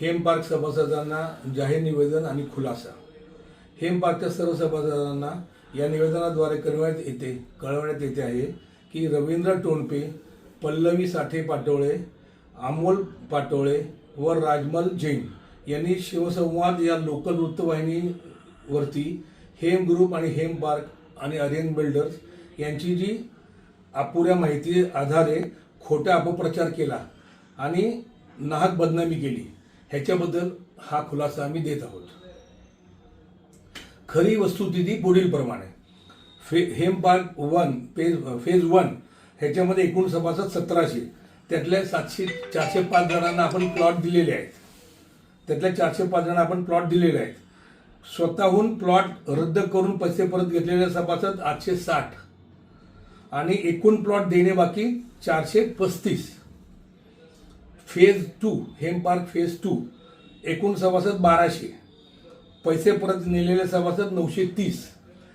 हेम park सभासदांना जाहीर निवेदन आणि खुलासा. हेम पार्कच्या सर्व सभासदांना या निवेदनाद्वारे कळवण्यात येते कळवण्यात येते आहे की रवींद्र टोणपे पल्लवी साठे पाटोळे अमोल पाटोळे व राजमल जैन यांनी शिवसंवाद या लोकल वृत्तवाहिनीवरती हेम ग्रुप आणि हेम पार्क आणि आर्यन बिल्डर्स यांची जी अपुऱ्या माहिती आधारे खोटा अपप्रचार केला आणि नाहक बदनामी केली. ह्याच्याबद्दल हा खुलासा आम्ही देत आहोत. खरी वस्तुस्थिती पुढील प्रमाणे. फे Hem park one phase phase one ह्याच्यामध्ये एकूण सभासद सतराशे. त्यातल्या सातशे चारशे पाच जणांना आपण प्लॉट दिलेले आहेत. त्यातल्या चारशे पाच जणांना आपण प्लॉट दिलेले आहेत. स्वतःहून प्लॉट रद्द करून पैसे परत घेतलेले सभासद आठशे साठ. आणि एकूण प्लॉट देणे बाकी चारशे पस्तीस. Phase two Hem park phase two एकूण सभासद बाराशे. पैसे परत नेलेले सभासद नऊशे तीस.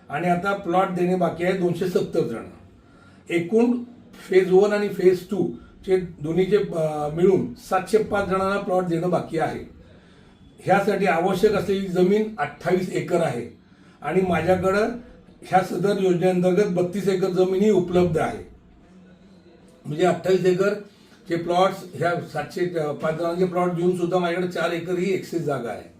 आणि आता प्लॉट देणे बाकी आहे दोनशे सत्तर जण. एकूण फेज वन आणि फेज टू चे दोन्हीचे मिळून सातशे पाच जणांना प्लॉट देणं बाकी आहे. ह्यासाठी आवश्यक असलेली जमीन अठ्ठावीस एकर आहे. आणि माझ्याकडं ह्या सदर योजनेअंतर्गत बत्तीस एकर जमीनही उपलब्ध आहे. म्हणजे अठ्ठावीस एकर जे प्लॉट्स ह्या सातशे पाच जणांचे प्लॉट घेऊन सुद्धा माझ्याकडे चार एकर ही एक्सेस जागा आहे.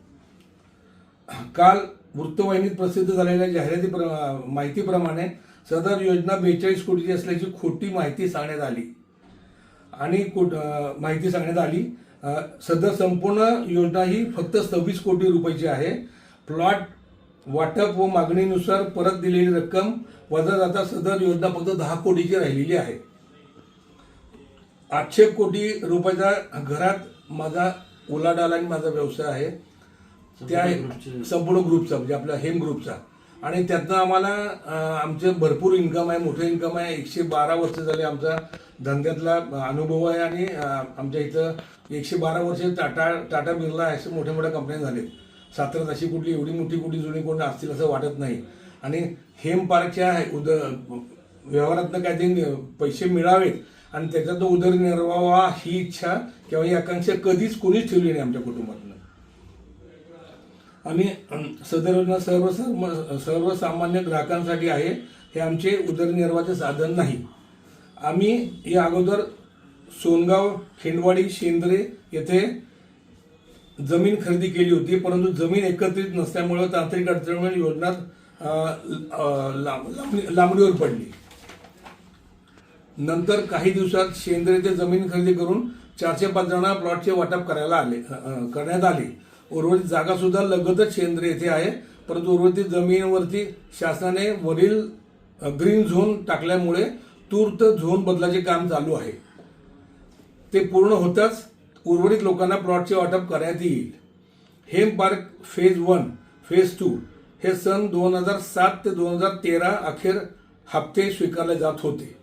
काल वृत्तवाहिनीत प्रसिद्ध झालेल्या जाहिराती प्र- माहितीप्रमाणे सदर योजना बेचाळीस कोटीची असल्याची खोटी माहिती सांगण्यात आली. आणि कोट- माहिती सांगण्यात आली सदर संपूर्ण योजना ही फक्त सव्वीस कोटी रुपयाची आहे. प्लॉट वाटप व मागणीनुसार परत दिलेली रक्कम वजा जाता सदर योजना फक्त दहा कोटीची राहिलेली आहे. आठशे कोटी रुपयाचा घरात माझा उलाढाल आणि माझा व्यवसाय आहे. त्या संपूर्ण ग्रुपचा म्हणजे आपल्या हेम ग्रुपचा. आणि त्यातनं आम्हाला आमचं भरपूर इन्कम आहे मोठं इन्कम आहे. एकशे बारा वर्ष झाले आमचा धंद्यातला अनुभव आहे आणि आमच्या इथं एकशे बारा वर्ष टाटा टाटा बिर्ला असे मोठ्या मोठ्या कंपन्या झालेत. साताऱ्यात अशी कुठली एवढी मोठी कुठली जुनी कोण असतील असं वाटत नाही. आणि हेम पार्कच्या उद व्यवहारातनं काहीतरी पैसे मिळावेत. आणि त्याच्यातून उदरनिर्वाह ही इच्छा किंवा ही आकांक्षा कधीच कोणीच ठेवली नाही आमच्या कुटुंबातनं. आम्ही सदर योजना सर्व सर्वसामान्य ग्राहकांसाठी आहे हे आमचे उदरनिर्वाहाचे साधन नाही. आम्ही या अगोदर सोनगाव खेंडवाडी शेंद्रे येथे जमीन खरेदी केली होती परंतु जमीन एकत्रित नसल्यामुळे तांत्रिक अडचणीमुळे योजना लांब- लांब- लांबणीवर पडली. नंतर काही दिवसात शेंद्रे जमीन खरेदी करून चारशे पाच जणांना प्लॉटचे वाटप करायला आले करण्यात आले. उर्वरित जागा सुद्धा लगतच शेंद्रे येथे आहे. परंतु उर्वरित जमिनीवरती शासनाने वरील ग्रीन झोन टाकल्यामुळे तूर्त झोन बदलाचे काम चालू आहे. ते पूर्ण होताच उर्वरित लोकांना प्लॉटचे वाटप करण्यात येईल. Hem park phase one phase two हे सन दोन हजार सात ते दोन हजार तेरा अखेर हप्ते स्वीकारले जात होते.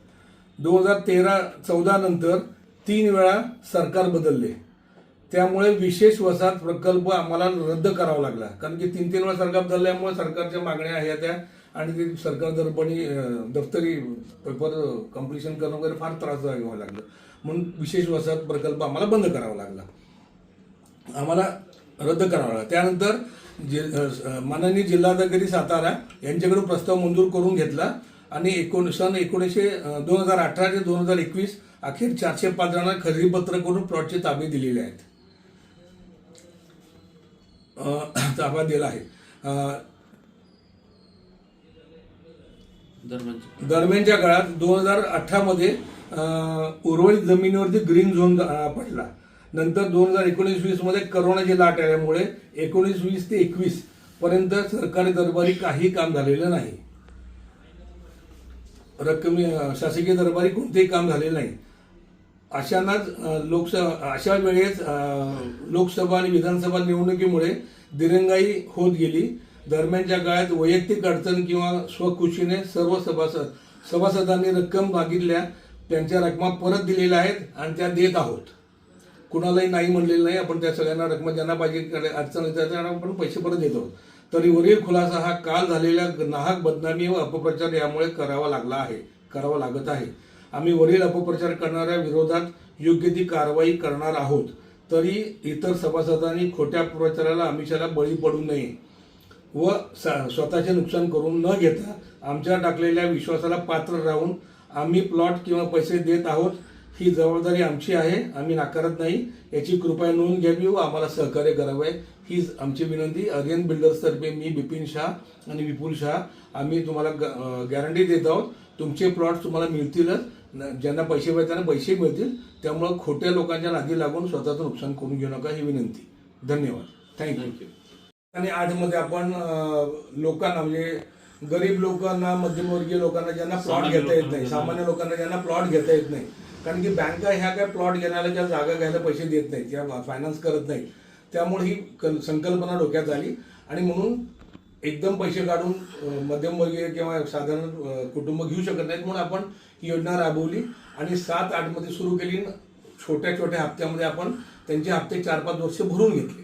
दोन हजार तेरा चौदा नंतर तीन वेळा सरकार बदलले. त्यामुळे विशेष वसाहत प्रकल्प आम्हाला रद्द करावा लागला. कारण की तीन तीन वेळा सरकार बदलल्यामुळे सरकारच्या मागण्या ह्या त्या आणि ते सरकार दरपणी दफ्तरी पेपर कम्प्लिशन करणं वगैरे फार त्रास व्हावं लागलं. म्हणून विशेष वसाहत प्रकल्प आम्हाला बंद करावा लागला. आम्हाला रद्द करावा लागला. त्यानंतर जि माननीय जिल्हाधिकारी सातारा यांच्याकडून प्रस्ताव मंजूर करून घेतला. आणि एकोण सन एकोणीसशे दोन हजार अठरा ते दोन हजार एकवीस अखेर चारशे पाच जणांना खरेदी पत्र करून प्लॉटचे ताबे दिलेले आहेत. ताबा दिला आहे. दरम्यानच्या काळात दोन हजार अठरामध्ये उर्वरित जमिनीवरती ग्रीन झोन पडला. नंतर दोन हजार एकोणीस वीसमध्ये करोनाची लाट आल्यामुळे एकोणीस वीस ते एकवीस पर्यंत सरकारी दरबारी काही काम झालेलं नाही. रक्कमी शासकीय दरबारी कोणतेही काम झालेलं नाही. अशांनाच लोकसभा अशा वेळेस लोकसभा आणि विधानसभा निवडणुकीमुळे दिरंगाई होत गेली. दरम्यानच्या काळात वैयक्तिक अडचण किंवा स्वखुशीने सर्व सभासद सभासदांनी रक्कम मागितल्या त्यांच्या रकमा परत दिलेल्या आहेत आणि त्या देत आहोत. कुणालाही नाही म्हणलेलं नाही आपण त्या सगळ्यांना रकमा ज्यांना पाहिजे अडचण आहे त्यांना आपण पैसे परत देतो तरी वरील खुलासा हा काल झालेल्या नाहक बदनामी व अपप्रचार यामुळे करावा लागला आहे करावा लागत आहे. आम्ही वरील अपप्रचार करणाऱ्या विरोधात योग्य ती कारवाई करणार आहोत. तरी इतर सभासदांनी खोट्या प्रचाराला आमिषाला बळी पडू नये व स- स्वतःचे नुकसान करून न घेता आमच्या टाकलेल्या विश्वासाला पात्र राहून आम्ही प्लॉट किंवा पैसे देत आहोत ही जबाबदारी आमची आहे. आम्ही नाकारत नाही. याची कृपया नोंद घ्यावी व आम्हाला सहकार्य करावे हीच आमची विनंती. अरियन बिल्डर्सतर्फे मी बिपिन शाह आणि विपुल शाह. आम्ही तुम्हाला गॅरंटी देत आहोत. तुमचे प्लॉट तुम्हाला मिळतीलच. ज्यांना पैसे पाहिजे त्यांना पैसे मिळतील. त्यामुळं खोट्या लोकांच्या नादी लागून स्वतःचं नुकसान करून घेऊ नका ही विनंती. धन्यवाद. थँक्यू थँक्यू आणि आठमध्ये आपण लोकांना म्हणजे गरीब लोकांना मध्यमवर्गीय लोकांना ज्यांना प्लॉट घेता येत नाही सामान्य लोकांना ज्यांना प्लॉट घेता येत नाही कारण की बँका ह्या काय प्लॉट घेण्याला किंवा जागा घ्यायला पैसे देत नाहीत किंवा फायनान्स करत नाहीत त्यामुळे ही संकल्पना डोक्यात आली. आणि म्हणून एकदम पैसे काढून मध्यमवर्गीय किंवा साधारण कुटुंब घेऊ शकत नाहीत म्हणून आपण ही योजना राबवली. आणि सात आठमध्ये सुरू केली. छोट्या छोट्या हप्त्यामध्ये आपण त्यांचे हप्ते चार पाच वर्ष भरून घेतले.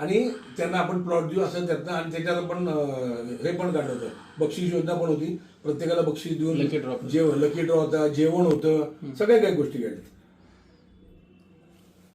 आणि त्यांना आपण प्लॉट देऊ असं त्यातनं आणि त्याच्यात आपण अं, हे पण काढलं होतं. बक्षीस योजना पण होती. प्रत्येकाला बक्षीस Lucky draw. देऊन जेवण लकी ड्रॉ होता जेवण होतं. सगळ्या काही गोष्टी घडल्या